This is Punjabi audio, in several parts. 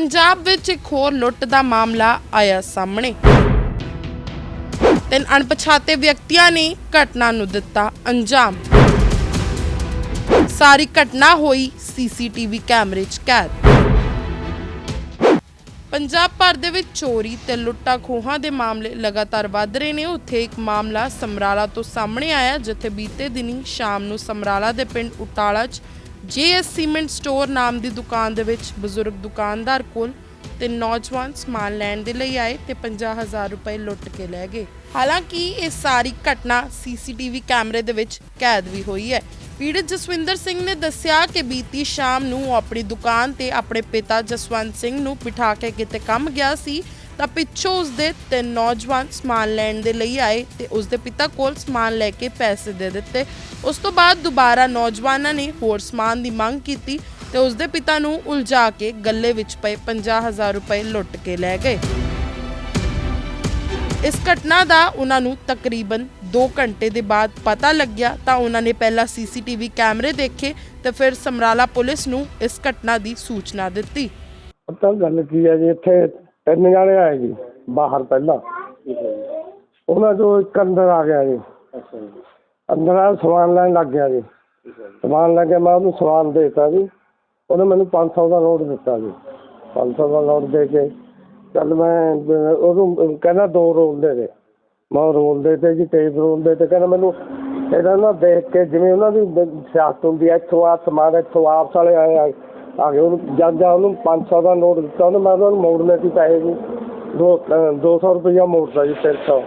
ਪੰਜਾਬ ਵਿੱਚ ਇੱਕ ਹੋਰ ਲੁੱਟ ਦਾ ਮਾਮਲਾ ਆਇਆ ਸਾਹਮਣੇ। ਤਿੰਨ ਅਣਪਛਾਤੇ ਵਿਅਕਤੀਆਂ ਨੇ ਘਟਨਾ ਨੂੰ ਦਿੱਤਾ ਅੰਜਾਮ। ਸਾਰੀ ਘਟਨਾ ਹੋਈ ਸੀਸੀਟੀਵੀ ਕੈਮਰੇ 'ਚ ਕੈਦ। ਪੰਜਾਬ ਭਰ ਦੇ ਵਿੱਚ ਚੋਰੀ ਤੇ ਲੁੱਟਾਂ ਖੋਹਾਂ ਦੇ ਮਾਮਲੇ ਲਗਾਤਾਰ ਵੱਧ ਰਹੇ ਨੇ। ਉੱਥੇ ਇੱਕ ਮਾਮਲਾ ਸਮਰਾਲਾ ਤੋਂ ਸਾਹਮਣੇ ਆਇਆ, ਜਿੱਥੇ ਬੀਤੇ ਦਿਨੀ ਸ਼ਾਮ ਨੂੰ ਸਮਰਾਲਾ ਦੇ ਪਿੰਡ ਉਟਾਲਾ 'ਚ ਜੇਐਸ ਸੀਮੈਂਟ ਸਟੋਰ ਨਾਮ ਦੀ ਦੁਕਾਨ ਦੇ ਵਿੱਚ ਬਜ਼ੁਰਗ ਦੁਕਾਨਦਾਰ ਕੋਲ ਤੇ ਨੌਜਵਾਨ ਸਮਾਨ ਲੈਣ ਦੇ ਲਈ ਆਏ ਤੇ 50000 ਰੁਪਏ ਲੁੱਟ ਕੇ ਲੈ ਗਏ। ਹਾਲਾਂਕਿ ਇਹ ਸਾਰੀ ਘਟਨਾ ਸੀਸੀਟੀਵੀ ਕੈਮਰੇ ਦੇ ਵਿੱਚ ਕੈਦ ਵੀ ਹੋਈ ਹੈ। ਪੀੜਤ ਜਸਵਿੰਦਰ ਸਿੰਘ ਨੇ ਦੱਸਿਆ ਕਿ ਬੀਤੀ ਸ਼ਾਮ ਨੂੰ ਉਹ ਆਪਣੀ ਦੁਕਾਨ ਤੇ ਆਪਣੇ ਪਿਤਾ ਜਸਵੰਤ ਸਿੰਘ ਨੂੰ ਬਿਠਾ ਕੇ ਕਿਤੇ ਕੰਮ ਗਿਆ ਸੀ ਤਾਂ ਪਿੱਛੋਂ ਉਸਦੇ ਤਿੰਨ ਨੌਜਵਾਨ ਸਮਾਨ ਲੈਣ ਦੇ ਲਈ ਆਏ ਤੇ ਉਸਦੇ ਪਿਤਾ ਕੋਲ ਸਮਾਨ ਲੈ ਕੇ ਪੈਸੇ ਦੇ ਦਿੱਤੇ। ਉਸ ਤੋਂ ਬਾਅਦ ਦੁਬਾਰਾ ਨੌਜਵਾਨਾਂ ਨੇ ਹੋਰ ਸਮਾਨ ਦੀ ਮੰਗ ਕੀਤੀ ਤੇ ਉਸਦੇ ਪਿਤਾ ਨੂੰ ਉਲਝਾ ਕੇ ਗੱਲੇ ਵਿੱਚ ਪਏ 50000 ਰੁਪਏ ਲੁੱਟ ਕੇ ਲੈ ਗਏ। ਇਸ ਘਟਨਾ ਦਾ ਉਹਨਾਂ ਨੂੰ ਤਕਰੀਬਨ 2 ਘੰਟੇ ਦੇ ਬਾਅਦ ਪਤਾ ਲੱਗਿਆ ਤਾਂ ਉਹਨਾਂ ਨੇ ਪਹਿਲਾਂ ਸੀਸੀਟੀਵੀ ਕੈਮਰੇ ਦੇਖੇ ਤੇ ਫਿਰ ਸਮਰਾਲਾ ਪੁਲਿਸ ਨੂੰ ਇਸ ਘਟਨਾ ਦੀ ਸੂਚਨਾ ਦਿੱਤੀ। ਪਤਾ ਗੱਲ ਕੀ ਹੈ ਜੀ, ਇੱਥੇ ਤਿੰਨ ਜਾਣੇ ਆਏ ਜੀ ਬਾਹਰ ਪਹਿਲਾਂ। ਉਹਨਾਂ ਚੋਂ ਇੱਕ ਅੰਦਰ ਆ ਗਿਆ ਜੀ। ਅੰਦਰ ਆ ਸਮਾਨ ਲੈਣ ਲੱਗ ਗਿਆ ਜੀ। ਸਮਾਨ ਲੈ ਕੇ ਮੈਂ ਉਹਨੂੰ ਸਮਾਨ ਦੇਤਾ ਜੀ। ਉਹਨੇ ਮੈਨੂੰ 500 ਦਾ ਨੋਟ ਦਿੱਤਾ ਜੀ। 500 ਦਾ ਨੋਟ ਦੇ ਕੇ ਚੱਲ ਮੈਂ ਅਹ, ਉਹਨੂੰ ਕਹਿੰਦਾ ਦੋ ਰੋਲ ਦੇ ਦੇ। ਮੈਂ ਉਹ ਰੋਲ ਦੇ ਤੇ ਜੀ ਟੇਪ ਰੋਲ ਦੇ ਤੇ। ਕਹਿੰਦਾ ਮੈਨੂੰ ਇਹਦਾ ਨਾ ਦੇਖ ਕੇ ਜਿਵੇਂ ਉਹਨਾਂ ਦੀ ਬ- ਸਿਆਸਤ ਹੁੰਦੀ ਹੈ ਇੱਥੋਂ ਆ ਸਮਾਨ ਇੱਥੋਂ ਆਪਸ ਵਾਲੇ ਆਏ ਆ। ਆ ਕੇ ਉਹਨੂੰ ਜਦ ਜਾ ਉਹਨੂੰ 500 ਦਾ ਨੋਟ ਦਿੱਤਾ ਉਹਨੇ ਮੈਂ ਉਹਨਾਂ ਨੂੰ ਮੋੜਨੇ ਸੀ ਪੈਸੇ ਜੀ ਦੋ ਅਹ, 200 ਰੁਪਇਆ ਮੋੜਦਾ ਜੀ 300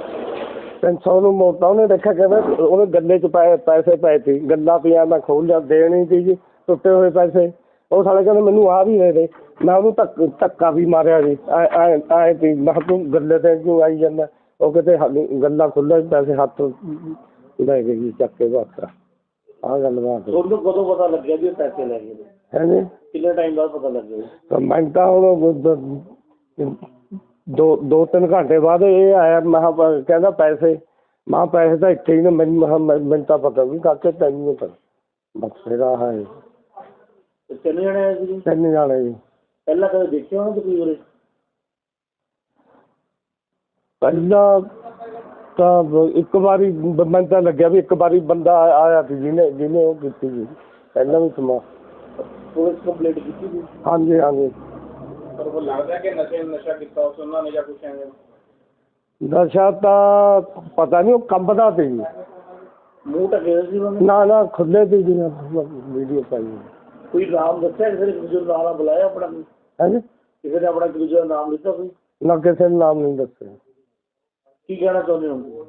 300 ਨੂੰ ਮੋੜਤਾ। ਉਹਨੇ ਦੇਖਿਆ ਕਹਿੰਦਾ ਉਹਨੇ ਗੱਲੇ 'ਚ ਪੈ ਪੈਸੇ ਪਏ ਸੀ। ਗੱਲਾ ਪਿਆ ਮੈਂ ਖੋਲ ਲਿਆ ਦੇਣੀ ਸੀ ਜੀ ਟੁੱਟੇ ਹੋਏ ਪੈਸੇ। ਉਹ ਸਾਲੇ ਕਹਿੰਦੇ ਮੈਨੂੰ ਆ ਵੀ ਦੇ ਦੇ। ਮੈਂ ਉਹਨੂੰ ਧੱਕਾ ਵੀ ਮਾਰਿਆ ਜੀ। ਆਏ ਐ ਵੀ ਮੈਂ ਕਿਹਾ ਤੂੰ ਗੱਲੇ ਤੇ ਕਿਉਂ ਆਈ ਜਾਂਦਾ? ਉਹ ਕਿਤੇ ਗੱਲਾਂ ਗੱਲਾ ਖੁੱਲ੍ਹਾ ਪੈਸੇ ਹੱਥ ਲੈ ਗਏ ਜੀ ਚੱਕ ਕੇ ਬਸ ਆਹ ਗੱਲਬਾਤ। ਕਦੋਂ ਪਤਾ ਲੱਗਿਆ ਵੀ ਪੈਸੇ ਲੈ ਗਏ ਹੈ ਜੀ ਕਿੰਨੇ ਟਾਈਮ ਬਾਅਦ ਪਤਾ ਲੱਗਿਆ ਜੀ? ਤਾਂ ਮੈਂ ਤਾਂ ਹੁਣ ਦ- ਦੋ ਦੋ ਤਿੰਨ ਘੰਟੇ ਬਾਅਦ ਇਹ ਆਇਆ ਮੈਂ ਕਿਹਾ ਪ- ਕਹਿੰਦਾ ਪੈਸੇ। ਮਾਂ ਪੈਸੇ ਤਾਂ ਇੱਥੇ ਹੀ ਨੇ ਮੈਨੂੰ ਮੈਂ ਕਿਹਾ ਮੈਂ- ਮੈਨੂੰ ਤਾਂ ਪਤਾ ਵੀ ਕਾਕੇ ਤੈਨੂੰ ਨਹੀਂ ਪਤਾ। ਬਸ ਫਿਰ ਆਹ ਹੈ। ਤੇ ਤਿੰਨ ਜਣੇ ਆਏ ਸੀ ਜੀ ਤਿੰਨ ਜਾਣੇ ਜੀ। ਪਹਿਲਾਂ ਕਦੇ ਦੇਖਿਆ ਉਹਨਾਂ ਤੁਸੀਂ ਉਰੇ? ਪਹਿਲਾਂ ਤਾਂ ਬ- ਇੱਕ ਵਾਰੀ ਬ- ਮੈਨੂੰ ਤਾਂ ਲੱਗਿਆ ਵੀ ਇੱਕ ਵਾਰੀ ਬੰਦਾ ਆ- ਆਇਆ ਸੀ ਜਿਹਨੇ ਜਿਹਨੇ ਉਹ ਕੀਤੀ ਸੀ। ਪਹਿਲਾਂ ਵੀ ਸਮਾਂ ਪੁਲਿਸ ਕੰਪਲੀਟ ਕੀਤੀ ਸੀ? ਹਾਂਜੀ ਹਾਂਜੀ। ਪਰ ਉਹ ਲੱਗਦਾ ਕਿ ਨਸ਼ੇ ਨਸ਼ਾ ਕੀਤਾ ਉਸ ਉਹਨਾਂ ਨੇ ਜਾਂ ਕੁਛ ਐਵੇਂ? ਨਸ਼ਾ ਤਾਂ ਪਤਾ ਨਹੀਂ ਉਹ ਕੰਬਦਾ ਜੀ। ਮੂੰਹ ਢਕੇ ਸੀ ਉਹਨਾਂ ਨੇ? ਨਾ ਨਾ ਖੁੱਲੇ ਸੀ ਜੀ ਵੀਡੀਓ ਪਾਈ ਹੋਈ। ਕੋਈ ਨਾਮ ਦੱਸਿਆ ਕਿਸੇ ਨੇ ਨੂੰ ਨਾਮ ਬੁਲਾਇਆ ਆਪਣਾ ਹਾਂਜੀ? ਕਿਸੇ ਨੇ ਆਪਣਾ ਦਾ ਨਾਮ ਲਿੱਤਾ ਕੋਈ? ਨਾ ਕਿਸੇ ਨੇ ਨਾਮ ਨਹੀਂ ਦੱਸਿਆ। ਕੀ ਕਹਿਣਾ ਚਾਹੁੰਦੇ ਹੋ?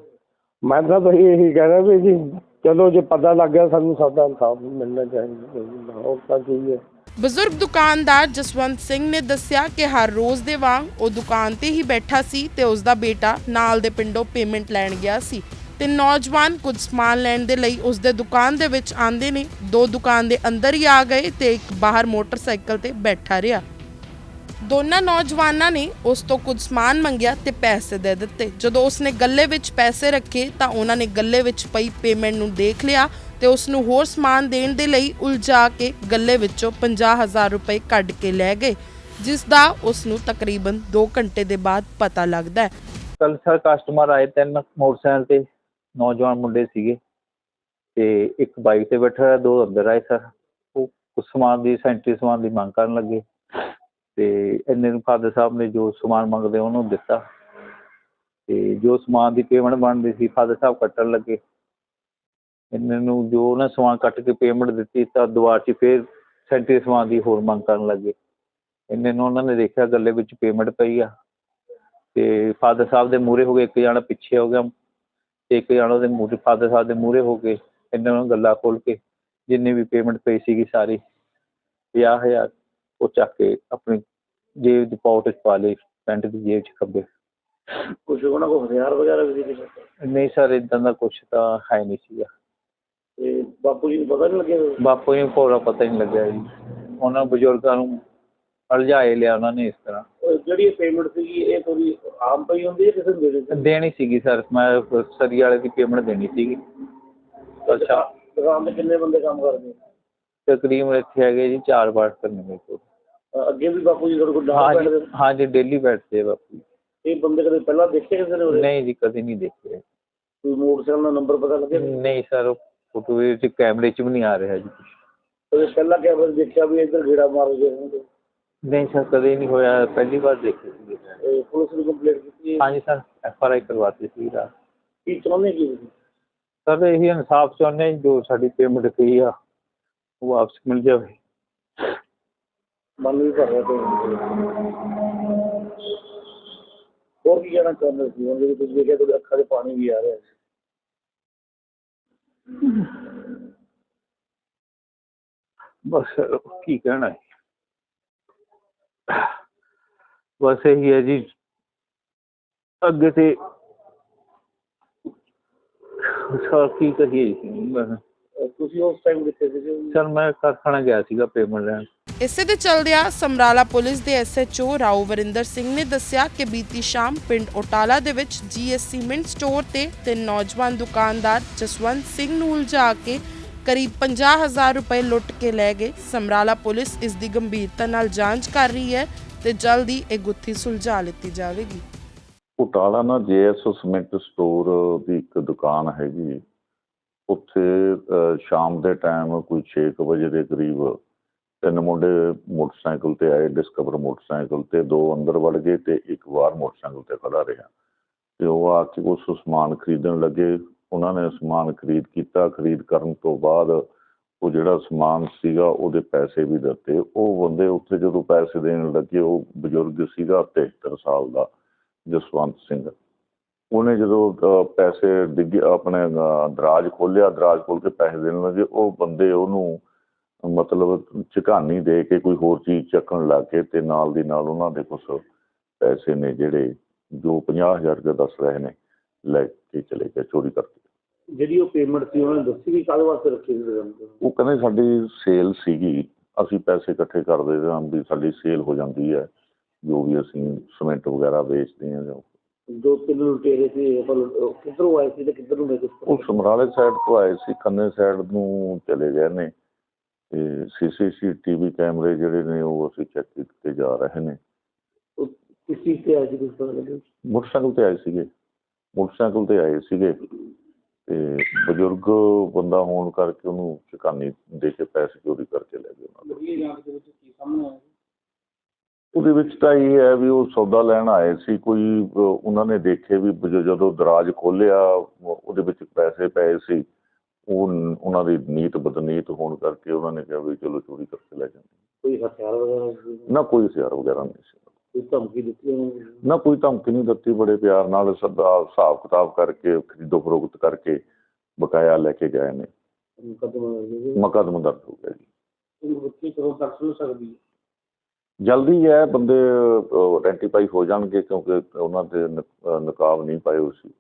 ਮੈਂ ਤਾਂ ਬਈ ਇਹੀ ਕਹਿਣਾ ਵੀ ਜੀ ਚਲੋ ਜੇ ਪਤਾ ਲੱਗ ਗਿਆ ਸਾਨੂੰ ਸਾਡਾ ਇਨਸਾਫ ਮਿਲਣਾ ਚਾਹੀਦਾ ਹੋਰ ਤਾਂ ਕੀ ਹੈ। ਬਜ਼ੁਰਗ ਦੁਕਾਨਦਾਰ ਜਸਵੰਤ ਸਿੰਘ ਨੇ ਦੱਸਿਆ ਕਿ ਹਰ ਰੋਜ਼ ਦੇ ਵਾਂਗ ਉਹ ਦੁਕਾਨ ਤੇ ਹੀ ਬੈਠਾ ਸੀ ਤੇ ਉਸ ਦਾ ਬੇਟਾ ਨਾਲ ਦੇ ਪਿੰਡੋਂ ਪੇਮੈਂਟ ਲੈਣ ਗਿਆ ਸੀ ਤੇ ਨੌਜਵਾਨ ਕੁਝ ਸਮਾਨ ਲੈਣ ਦੇ ਲਈ ਉਸ ਦੇ ਦੁਕਾਨ ਦੇ ਵਿੱਚ ਆਂਦੇ ਨੇ। ਦੋ ਦੁਕਾਨ ਦੇ ਅੰਦਰ ਹੀ ਆ ਗਏ ਤੇ ਇੱਕ ਬਾਹਰ ਮੋਟਰਸਾਈਕਲ ਤੇ ਬੈਠਾ ਰਿਹਾ। ਦੋਨਾਂ ਨੌਜਵਾਨਾਂ ਨੇ ਉਸ ਤੋਂ ਕੁਝ ਸਮਾਨ ਮੰਗਿਆ ਤੇ ਪੈਸੇ ਦੇ ਦਿੱਤੇ। ਜਦੋਂ ਉਸਨੇ ਗੱਲੇ ਵਿੱਚ ਪੈਸੇ ਰੱਖੇ ਤਾਂ ਉਹਨਾਂ ਨੇ ਗੱਲੇ ਵਿੱਚ ਪਈ ਪੇਮੈਂਟ ਨੂੰ ਦੇਖ ਲਿਆ ਤੇ ਉਸ ਨੂੰ ਹੋਰ ਸਮਾਨ ਦੇਣ ਦੇ ਲਈ ਉਲਝਾ ਕੇ ਗੱਲੇ ਵਿੱਚੋਂ 50000 ਰੁਪਏ ਕੱਢ ਕੇ ਲੈ ਗਏ, ਜਿਸ ਦਾ ਉਸ ਨੂੰ ਤਕਰੀਬਨ 2 ਘੰਟੇ ਦੇ ਬਾਅਦ ਪਤਾ ਲੱਗਦਾ ਹੈ। ਕੱਲ ਸਰ ਕਸਟਮਰ ਆਏ ਤਿੰਨ ਮੋਟਰਸਾਈਕਲ ਤੇ ਨੌਜਵਾਨ ਮੁੰਡੇ ਸੀਗੇ ਤੇ ਇੱਕ ਬਾਈਕ ਤੇ ਬੈਠਾ, ਦੋ ਅੰਦਰ ਆਏ ਸਰ ਉਹ ਕੁਛ ਸਮਾਨ ਦੀ ਸੈਂਟਰੀ ਸਮਾਨ ਦੀ ਮੰਗ ਕਰਨ ਲੱਗੇ। ਤੇ ਇੰਨੇ ਨੂੰ ਫਾਦਰ ਸਾਹਿਬ ਨੇ ਜੋ ਸਮਾਨ ਮੰਗਦੇ ਉਹਨੂੰ ਦਿੱਤਾ। ਤੇ ਜੋ ਸਮਾਨ ਦੀ ਪੇਮੈਂਟ ਬਣਦੀ ਸੀ, ਫਾਦਰ ਸਾਹਿਬ ਕੱਟਣ ਲੱਗੇ। ਇੰਨੇ ਨੂੰ ਜੋ ਉਹਨਾਂ ਸਮਾਨ ਕੱਟ ਕੇ ਪੇਮੈਂਟ ਦਿੱਤੀ, ਤਾਂ ਦੁਬਾਰਾ 'ਚ ਫਿਰ ਸੈਂਟਰੀ ਸਮਾਨ ਦੀ ਹੋਰ ਮੰਗ ਕਰਨ ਲੱਗੇ। ਇੰਨੇ ਨੂੰ ਉਹਨਾਂ ਨੇ ਦੇਖਿਆ ਗੱਲੇ ਵਿੱਚ ਪੇਮੈਂਟ ਪਈ ਆ। ਤੇ ਫਾਦਰ ਸਾਹਿਬ ਦੇ ਮੂਹਰੇ ਹੋ ਗਏ, ਇੱਕ ਜਣਾ ਪਿੱਛੇ ਹੋ ਗਿਆ। ਤੇ ਇੱਕ ਜਣਾ ਉਹਦੇ ਮੂਹਰੇ, ਫਾਦਰ ਸਾਹਿਬ ਦੇ ਮੂਹਰੇ ਹੋ ਗਏ ਇਹਨਾਂ ਨੂੰ ਗੱਲਾਂ ਖੋਲ ਕੇ, ਜਿੰਨੀ ਵੀ ਪੇਮੈਂਟ ਪਈ ਸੀਗੀ ਸਾਰੀ, ਪੰਜਾਹ ਹਜ਼ਾਰ। ਉਹ ਚੱਕ ਕੇ ਆਪਣੀ ਜੇਬ ਦੀ ਪਾਉਟ 'ਚ ਪਾ ਲਈ ਪੈਂਟ ਦੀ ਜੇਬ 'ਚ ਖੱਬੇ। ਕੁਛ ਉਹਨਾਂ ਕੋਲ ਹਥਿਆਰ ਵਗੈਰਾ ਵੀ ਸੀ ਕਿਸੇ ਨਹੀਂ ਸਰ ਇਦਾਂ ਦਾ ਕੁਛ ਤਾਂ ਹੈ ਨਹੀਂ ਸੀਗਾ। ਤੇ ਬਾਪੂ ਜੀ ਨੂੰ ਪਤਾ ਨਹੀਂ ਲੱਗਿਆ ਬਾਪੂ ਨੂੰ ਪੂਰਾ ਪਤਾ ਹੀ ਨਹੀਂ ਲੱਗਿਆ ਜੀ। ਉਹਨਾਂ ਬਜ਼ੁਰਗਾਂ ਨੂੰ ਅਲਝਾਏ ਲਿਆ ਉਹਨਾਂ ਨੇ ਇਸ ਤਰ੍ਹਾਂ। ਉਹ ਜਿਹੜੀ ਪੇਮੈਂਟ ਸੀਗੀ ਇਹ ਥੋੜੀ ਆਮ ਪਈ ਹੁੰਦੀ ਹੈ ਕਿਸੇ ਨੂੰ ਦੇ ਦਿੰਦੇ ਦੇਣੀ ਸੀਗੀ ਸਰ ਮੈਂ ਸਰੀ ਵਾਲੇ ਦੀ ਪੇਮੈਂਟ ਦੇਣੀ ਸੀਗੀ। ਅੱਛਾ ਦੁਕਾਨ ਤੇ ਕਿੰਨੇ ਬੰਦੇ ਕੰਮ ਕਰਦੇ? ਤਕਰੀਬਨ ਇੱਥੇ ਹੈਗੇ ਜੀ ਚਾਰ ਵਾਰ ਕਰਨੇ ਮੇਰੇ ਕੋਲ। ਅ, ਅੱਗੇ ਵੀ ਬਾਪੂ ਜੀ ਤੁਹਾਡੇ ਕੋਲ ਡਾਂਟ ਹਾਂਜੀ ਪੈਂਦੇ ਹਾਂਜੀ ਡੇਲੀ ਬੈਠਦੇ ਆ ਬਾਪੂ ਜੀ। ਇਹ ਬੰਦੇ ਕਦੇ ਪਹਿਲਾਂ ਦੇਖੇ ਕਿਸੇ ਨੇ ਉਰੇ? ਨਹੀਂ ਜੀ ਕਦੇ ਨਹੀਂ ਦੇਖੇ। ਕੋਈ ਮੋਟਰਸਾਈਕਲ ਦਾ ਨੰਬਰ ਪਤਾ ਲੱਗਿਆ? ਨਹੀਂ ਸਰ ਫੋਟੋ ਵਿੱਚ ਕੈਮਰੇ 'ਚ ਵੀ ਨਹੀਂ ਆ ਰਿਹਾ ਜੀ ਕੁਛ। ਕਦੇ ਪਹਿਲਾਂ ਕੈਮਰੇ 'ਚ ਦੇਖਿਆ ਵੀ ਇੱਧਰ ਗੇੜਾ ਮਾਰ ਗਏ ਹੋਣਗੇ ਨਹੀਂ ਸਰ ਕਦੇ ਨਹੀਂ ਹੋਇਆ ਪਹਿਲੀ ਵਾਰ ਦੇਖੇ ਸੀ ਇਹ ਪੁਲਿਸ ਨੂੰ ਕੰਪਲੇਂਟ ਕੀਤੀ ਹੈ। ਹਾਂਜੀ ਸਰ ਐਫ ਆਰ ਆਈ ਕਰਵਾਤੀ ਸੀ ਰਾਤ। ਕੀ ਚਾਹੁੰਦੇ ਕੀ ਤੁਸੀਂ? ਸਰ ਇਹੀ ਇਨਸਾਫ ਚਾਹੁੰਦੇ ਹਾਂ ਜੀ, ਜੋ ਸਾਡੀ ਪੇਮੈਂਟ ਪਈ ਆ। ਉਹ ਵਾਪਸ ਮਿਲ ਜਾਵੇ ਮਨ ਵੀ ਭਰ ਰਿਹਾ ਤੇ ਹੋਰ ਕੀ ਕਹਿਣਾ ਚਾਹੁੰਦੇ ਸੀ ਹੁਣ ਜਦੋਂ ਤੁਸੀਂ ਦੇਖਿਆ ਤੁਹਾਡੀ ਅੱਖਾਂ 'ਚ ਪਾਣੀ ਵੀ ਆ ਰਿਹਾ ਸੀ ਬਸ ਸਰ ਕੀ ਕਹਿਣਾ ਹੈ ਬਸ ਇਹੀ ਹੈ ਜੀ ਅੱਗੇ ਤੇ ਸਰ ਕੀ ਕਹੀਏ ਜੀ ਮੈਂ- ਅਹ ਤੁਸੀਂ ਉਸ ਟਾਈਮ ਕਿੱਥੇ ਸੀਗੇ? ਸਰ ਮੈਂ ਕਾਰਖਾਨਾ ਗਿਆ ਸੀਗਾ ਪੇਮੈਂਟ ਲੈਣ। ਇਸੇ ਦੇ ਚਲਦਿਆਂ ਸਮਰਾਲਾ ਪੁਲਿਸ ਦੇ ਐਸਐਚਓ ਰਾਓ ਵਰਿੰਦਰ ਸਿੰਘ ਨੇ ਦੱਸਿਆ ਕਿ ਬੀਤੀ ਸ਼ਾਮ ਪਿੰਡ ਓਟਾਲਾ ਦੇ ਵਿੱਚ ਜੀਐਸ ਸੀਮੈਂਟ ਸਟੋਰ ਤੇ ਤਿੰਨ ਨੌਜਵਾਨ ਦੁਕਾਨਦਾਰ ਜਸਵੰਤ ਸਿੰਘ ਨੂੰ ਉਲਝਾ ਕੇ ਕਰੀਬ 50000 ਰੁਪਏ ਲੁੱਟ ਕੇ ਲੈ ਗਏ। ਸਮਰਾਲਾ ਪੁਲਿਸ ਇਸ ਦੀ ਗੰਭੀਰਤਾ ਨਾਲ ਜਾਂਚ ਕਰ ਰਹੀ ਹੈ ਤੇ ਜਲਦੀ ਇਹ ਗੁੱਥੀ ਸੁਲਝਾ ਲਿੱਤੀ ਜਾਵੇਗੀ। ਉਟਾਲਾ ਨਾ ਜੇਐਸ ਸੀਮੈਂਟ ਸਟੋਰ ਦੀ ਇੱਕ ਦੁਕਾਨ ਹੈਗੀ। ਉੱਥੇ ਸ਼ਾਮ ਦੇ ਟਾਈਮ ਕੋਈ 6 ਵਜੇ ਦੇ ਕਰੀਬ ਤਿੰਨ ਮੁੰਡੇ ਮੋਟਰਸਾਈਕਲ ਤੇ ਆਏ ਡਿਸਕਵਰ ਮੋਟਰਸਾਈਕਲ ਤੇ, ਦੋ ਅੰਦਰ ਵੜ ਗਏ ਤੇ ਇੱਕ ਬਾਹਰ ਮੋਟਰਸਾਈਕਲ ਤੇ ਖੜਾ ਰਿਹਾ। ਤੇ ਉਹ ਆ ਕੇ ਉਸ ਸਮਾਨ ਖਰੀਦਣ ਲੱਗੇ। ਉਹਨਾਂ ਨੇ ਸਮਾਨ ਖਰੀਦ ਕੀਤਾ। ਖਰੀਦ ਕਰਨ ਤੋਂ ਬਾਅਦ ਉਹ ਜਿਹੜਾ ਸਮਾਨ ਸੀਗਾ, ਉਹਦੇ ਪੈਸੇ ਵੀ ਦਿੱਤੇ। ਉਹ ਬੰਦੇ ਉੱਥੇ ਜਦੋਂ ਪੈਸੇ ਦੇਣ ਲੱਗੇ, ਉਹ ਬਜ਼ੁਰਗ ਸੀਗਾ 73 ਸਾਲ ਦਾ ਜਸਵੰਤ ਸਿੰਘ। ਉਹਨੇ ਜਦੋਂ ਪੈਸੇ ਡਿੱਗੇ ਆਪਣੇ ਦਰਾਜ ਖੋਲਿਆ ਦਰਾਜ ਖੋਲ ਕੇ ਪੈਸੇ ਦੇਣ ਲੱਗੇ ਉਹ ਬੰਦੇ ਉਹਨੂੰ ਮਤਲਬ ਝਕਾਨੀ ਦੇ ਕੇ ਕੋਈ ਹੋਰ ਚੀਜ਼ ਚੱਕਣ ਲੱਗ ਗਏ ਤੇ ਨਾਲ ਦੀ ਨਾਲ ਉਹਨਾਂ ਦੇ ਕੁਝ ਪੈਸੇ ਨੇ ਜਿਹੜੇ ਜੋ 50000 ਰੁਪਏ ਦੱਸ ਰਹੇ ਨੇ ਲੈ ਕੇ ਚਲੇ ਗਏ ਚੋਰੀ ਕਰਕੇ। ਜਿਹੜੀ ਉਹ ਪੇਮੈਂਟ ਸੀ ਉਹਨਾਂ ਨੇ ਦੱਸੀ ਵੀ ਕਾਹਦੇ ਵਾਸਤੇ ਰੱਖੀ ਸੀ ਉਹ ਕਹਿੰਦੇ ਸਾਡੀ ਸੇਲ ਸੀਗੀ ਅਸੀਂ ਪੈਸੇ ਇਕੱਠੇ ਕਰਦੇ ਹਾਂ ਵੀ ਸਾਡੀ ਸੇਲ ਹੋ ਜਾਂਦੀ ਹੈ ਜੋ ਵੀ ਅਸੀਂ ਸੀਮੈਂਟ ਵਗੈਰਾ ਵੇਚਦੇ ਹਾਂ ਜਾਂ ਦੋ ਤਿੰਨ ਲੁਟੇਰੇ ਸੀ ਉਹ ਕਿੱਧਰੋਂ ਆਏ ਸੀ ਤੇ ਕਿੱਧਰ ਨੂੰ ਗਏ ਪਤਾ ਉਹ ਸਮਰਾਲੇ ਸਾਈਡ ਤੋਂ ਆਏ ਸੀ ਖੰਨੇ ਸਾਈਡ ਨੂੰ ਚਲੇ ਗਏ ਨੇ। ਤੇ ਸੀਸੀਟੀ ਟੀਵੀ ਕੈਮਰੇ ਜਿਹੜੇ ਨੇ ਉਹ ਅਸੀਂ ਚੈੱਕ ਕੀਤੇ ਜਾ ਰਹੇ ਨੇ। ਉਹ ਕਿਸ ਚੀਜ਼ ਤੇ ਆਏ ਸੀ ਕੁਛ ਪਤਾ ਲੱਗਿਆ? ਮੋਟਰਸਾਈਕਲ ਤੇ ਆਏ ਸੀਗੇ। ਮੋਟਰਸਾਈਕਲ ਤੇ ਆਏ ਸੀਗੇ। ਤੇ ਬਜ਼ੁਰਗ ਬੰਦਾ ਹੋਣ ਕਰਕੇ ਉਹਨੂੰ ਚੁਕਾਨੀ ਦੇ ਕੇ ਪੈਸੇ ਚੋਰੀ ਕਰਕੇ ਲੈ ਗਏ ਉਹਨਾਂ ਦੇ ਮੁੱਢਲੀ ਜਾਂਚ ਦੇ ਵਿੱਚ ਕੀ ਸਾਹਮਣੇ ਆਇਆ? ਉਹਦੇ ਵਿੱਚ ਤਾਂ ਇਹ ਹੈ ਵੀ ਉਹ ਸੌਦਾ ਲੈਣ ਆਏ ਸੀ ਕੋਈ ਉਹਨਾਂ ਨੇ ਦੇਖੇ ਵੀ ਜਦੋਂ ਦਰਾਜ ਖੋਲਿਆ ਉਹਦੇ ਵਿੱਚ ਪੈਸੇ ਪਏ ਸੀ ਉਹ ਉਹਨਾਂ ਦੀ ਨੀਤ ਬਦਨੀਤ ਹੋਣ ਕਰਕੇ ਉਹਨਾਂ ਨੇ ਕਿਹਾ ਵੀ ਚਲੋ ਚੋਰੀ ਕਰਕੇ ਲੈ ਜਾਂਦੇ ਕੋਈ ਹਥਿਆਰ ਵਗੈਰਾ? ਨਾ ਕੋਈ ਹਥਿਆਰ ਵਗੈਰਾ ਨਹੀਂ ਸੀ। ਕੋਈ ਧਮਕੀ ਦਿੱਤੀ ਨੇ? ਕੋਈ ਧਮਕੀ ਨਹੀਂ ਦਿੱਤੀ ਬੜੇ ਪਿਆਰ ਨਾਲ ਸਦਾ ਹਿਸਾਬ ਕਿਤਾਬ ਕਰਕੇ ਖਰੀਦੋ ਫਰੋਖਤ ਕਰਕੇ ਬਕਾਇਆ ਲੈ ਕੇ ਗਏ ਨੇ। ਮੁਕੱਦਮਾ ਦਰਜ ਹੋ ਗਿਆ। ਜੀ। ਉਹ ਬੱਚੇ ਕਰੋ ਤੱਕ ਸਕਦੀ ਜਲਦੀ ਹੈ, ਬੰਦੇ ਆਇਡੈਂਟੀਫਾਈ ਹੋ ਜਾਣਗੇ ਕਿਉਂਕਿ ਉਹਨਾਂ ਦੇ ਨ- ਨਕਾਬ ਨਹੀਂ ਪਾਏ ਹੋਏ ਸੀ।